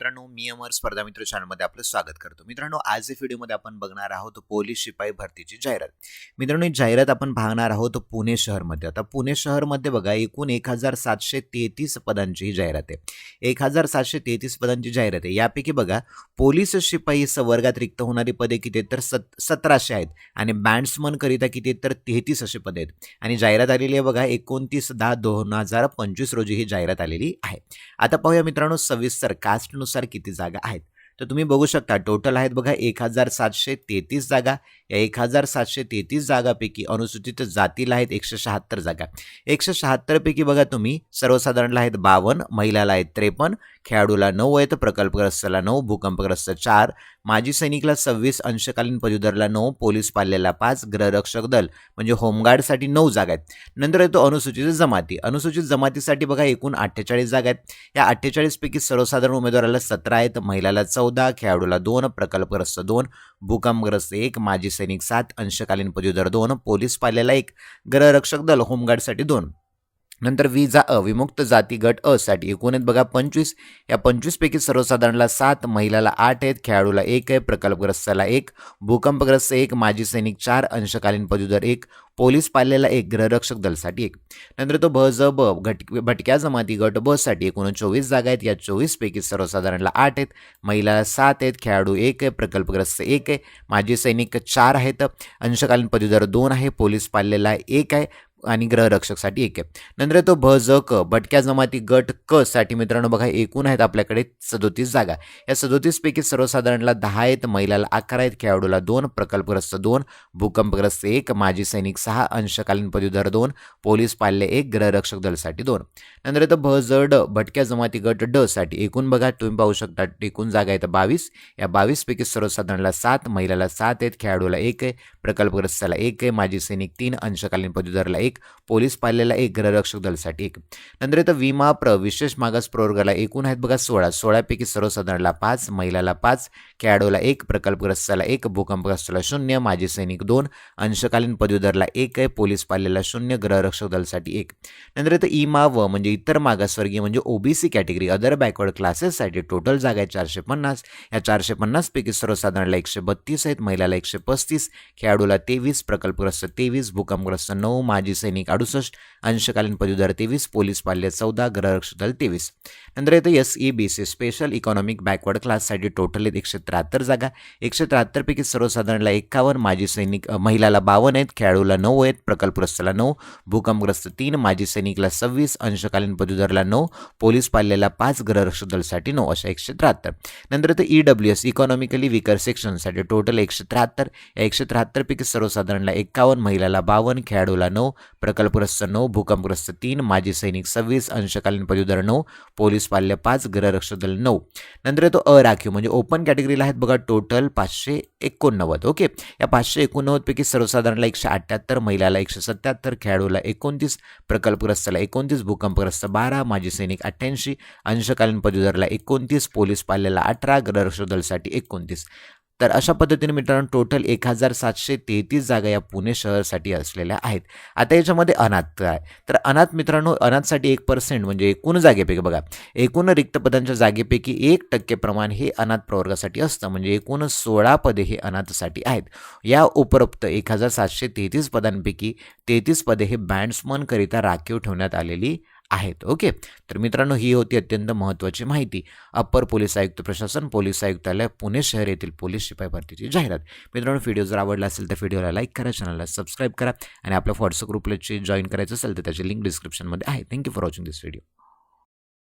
मित्रांनो मी अमर स्पर्धा मित्र चॅनलमध्ये आपलं स्वागत करतो. मित्रांनो आज या व्हिडिओमध्ये आपण बघणार आहोत पोलीस शिपाई भरतीची जाहिरात. मित्रांनो ही जाहिरात आपण पाहणार आहोत पुणे शहरमध्ये. आता पुणे शहरमध्ये बघा एकूण एक हजार सातशे तेहतीस पदांची ही जाहिरात आहे. एक हजार सातशे तेहतीस पदांची जाहिरात आहे. यापैकी बघा पोलीस शिपाई स- वर्गात रिक्त होणारी पदे किती आहेत? तर सत सतराशे आहेत. आणि बँड्समनकरिता किती आहेत? तर तेहतीस असे पदे आहेत. आणि जाहिरात आलेली आहे बघा एकोणतीस दहा दोन हजार पंचवीस रोजी ही जाहिरात आलेली आहे. आता पाहूया मित्रांनो सविस्तर कास्टनुसार किती जागा आहेत. तर तुम्ही बघू शकता टोटल आहेत बघा एक हजार सातशे तेहतीस जागा. या एक हजार सातशे तेहतीस जागापैकी अनुसूचित जातीला आहेत एकशे शहात्तर जागा. एकशे शहात्तरपैकी बघा तुम्ही सर्वसाधारणला आहेत बावन्न महिलाला आहेत त्रेपन्न खेळाडूला नऊ आहेत प्रकल्पग्रस्ताला नऊ भूकंपग्रस्त चार माजी सैनिकला सव्वीस अंशकालीन पदवीधरला नऊ पोलीस पाल्याला पाच गृहरक्षक दल म्हणजे होमगार्डसाठी नऊ जागा आहेत. नंतर येतो अनुसूचित जमाती. अनुसूचित जमातीसाठी बघा एकूण अठ्ठेचाळीस जागा आहेत. या अठ्ठेचाळीसपैकी सर्वसाधारण उमेदवाराला सतरा आहेत. महिलाला चौदा खेळाडूला दोन प्रकल्पग्रस्त दोन भूकंपग्रस्त एक माजी सैनिक सात अंशकालीन पदवीधर दोन पोलीस पाल्याला एक गृहरक्षक दल होमगार्डसाठी दोन. नंतर विजा अ विमुक्त जाती गट अ साठी एकूण आहेत बघा पंचवीस. या पंचवीसपैकी सर्वसाधारणला सात महिलाला आठ आहेत खेळाडूला एक आहे प्रकल्पग्रस्ताला एक भूकंपग्रस्त एक माजी सैनिक चार अंशकालीन पदवीधर एक पोलीस पाल्याला एक गृहरक्षक दलसाठी एक. नंतर तो ब ज ब घट भटक्या जमाती गट ब साठी एकूण चोवीस जागा आहेत. या चोवीसपैकी सर्वसाधारणला आठ आहेत. महिलाला सात आहेत खेळाडू एक आहे प्रकल्पग्रस्त एक आहे माजी सैनिक चार आहेत अंशकालीन पदवीधर दोन आहे पोलीस पाल्याला एक आहे आणि ग्रहरक्षकसाठी एक आहे. नंतर येतो भ ज क. भटक्या जमाती गट क साठी मित्रांनो बघा एकूण आहेत आपल्याकडे सदोतीस जागा. या सदोतीसपैकी सर्वसाधारणला दहा आहेत महिलाला अकरा आहेत खेळाडूला दोन प्रकल्पग्रस्त दोन भूकंपग्रस्त एक माजी सैनिक सहा अंशकालीन पदवीधर दोन पोलीस पाल्य एक ग्रहरक्षक दलसाठी दोन. नंतर येतं भ ज ड. भटक्या जमाती गट ड साठी एकूण बघा तुम्ही पाहू शकता एकूण जागा आहेत बावीस. या बावीसपैकी सर्वसाधारणला सात महिलाला सात आहेत खेळाडूला एक आहे प्रकल्पग्रस्ताला एक आहे माजी सैनिक तीन अंशकालीन पदवीधरला एक पोलीस पाल्याला एक गृहरक्षक दलसाठी एक. नंतर येतं विमा प्र विशेष मागास प्रवर्गाला एकूण आहेत बघा सोळा. सोळापैकी सर्वसाधारणला पाच महिलाला पाच खेळाडूला एक प्रकल्पग्रस्ताला एक भूकंपग्रस्ताला शून्य माजी सैनिक दोन अंशकालीन पदवीधरला एक आहे पोलीस पाल्याला शून्य गृहरक्षक दलसाठी एक. नंतर येतं इमा व म्हणजे इतर मागासवर्गीय म्हणजे ओबीसी कॅटेगरी अदर बॅकवर्ड क्लासेससाठी टोटल जागा आहे चारशे पन्नास. या चारशे पन्नासपैकी सर्वसाधारणला एकशे बत्तीस आहेत महिलाला एकशे पस्तीस खेळाडूला तेवीस प्रकल्पग्रस्त तेवीस भूकंपग्रस्त नऊ माजी सैनिक अडुसष्ट अंशकालीन पदवीधर तेवीस पोलीस पाल्य चौदा गृहरक्षक दल तेवीस. नंतर येतं S E B C special economic backward क्लाससाठी टोटल आहेत एकशे त्र्याहत्तर जागा. एकशे त्र्याहत्तरपैकी सर्वसाधारणला एकावन्न माजी सैनिक महिलाला बावन्न आहेत खेळाडूला नऊ आहेत प्रकल्पग्रस्ताला नऊ भूकंपग्रस्त तीन माजी सैनिकला सव्वीस अंशकालीन पदवीधरला नऊ पोलीस पाल्याला पाच गृहरक्षक दलसाठी नऊ अशा एकशे त्र्याहत्तर. नंतर येतं E W S economically weaker सेक्शनसाठी total एकशे त्र्याहत्तर. या एकशे त्र्याहत्तरपैकी सर्वसाधारणला एकावन्न महिलाला बावन्न खेळाडूला नऊ प्रकल्पग्रस्त नऊ भूकंपग्रस्त तीन माजी सैनिक सव्वीस अंशकालीन पदवीधर नऊ पोलीस पाल्य पाच गृहरक्षक दल नऊ. नंतर येतो अराखीव म्हणजे ओपन कॅटेगरीला आहेत बघा टोटल पाचशे एकोणनव्वद ओके? या पाचशे एकोणनव्वदपैकी सर्वसाधारणला एकशे अठ्ठ्याहत्तर महिलाला एकशे सत्याहत्तर खेळाडूला एकोणतीस प्रकल्पग्रस्ताला एकोणतीस भूकंपग्रस्त बारा माजी सैनिक अठ्ठ्याऐंशी अंशकालीन पदवीधरला एकोणतीस पोलीस पाल्याला अठरा गृहरक्षक दलसाठी एकोणतीस. तर अशा पद्धतीने मित्रांनो टोटल एक हजार सातशे तेहतीस जागा या पुणे शहरासाठी असलेल्या आहेत. आता याच्यामध्ये अनाथ आहे. तर अनाथ मित्रांनो अनाथसाठी एक पर्सेंट म्हणजे एकूण जागेपैकी बघा एकूण रिक्त पदांच्या जागेपैकी एक टक्के प्रमाण हे अनाथ प्रवर्गासाठी असतं. म्हणजे एकूण सोळा पदे हे अनाथसाठी आहेत. या उपरोक्त एक हजार सातशे तेहतीस पदांपैकी तेहतीस पदे हे बँड्समनकरिता राखीव ठेवण्यात आलेली आहेत. ओके? तर मित्रांनो ही होती अत्यंत महत्त्वाची माहिती. अप्पर पोलीस आयुक्त प्रशासन पोलीस आयुक्तालय पुणे शहर येथील पोलीस शिपाई भरतीची जाहिरात. मित्रांनो व्हिडिओ जर आवडला असेल तर व्हिडिओला लाईक करा चॅनलला सबस्क्राईब करा आणि आपल्या व्हॉट्सअप ग्रुपला जॉईन करायचं असेल तर त्याची लिंक डिस्क्रिप्शनमध्ये आहे. Thank you for watching this video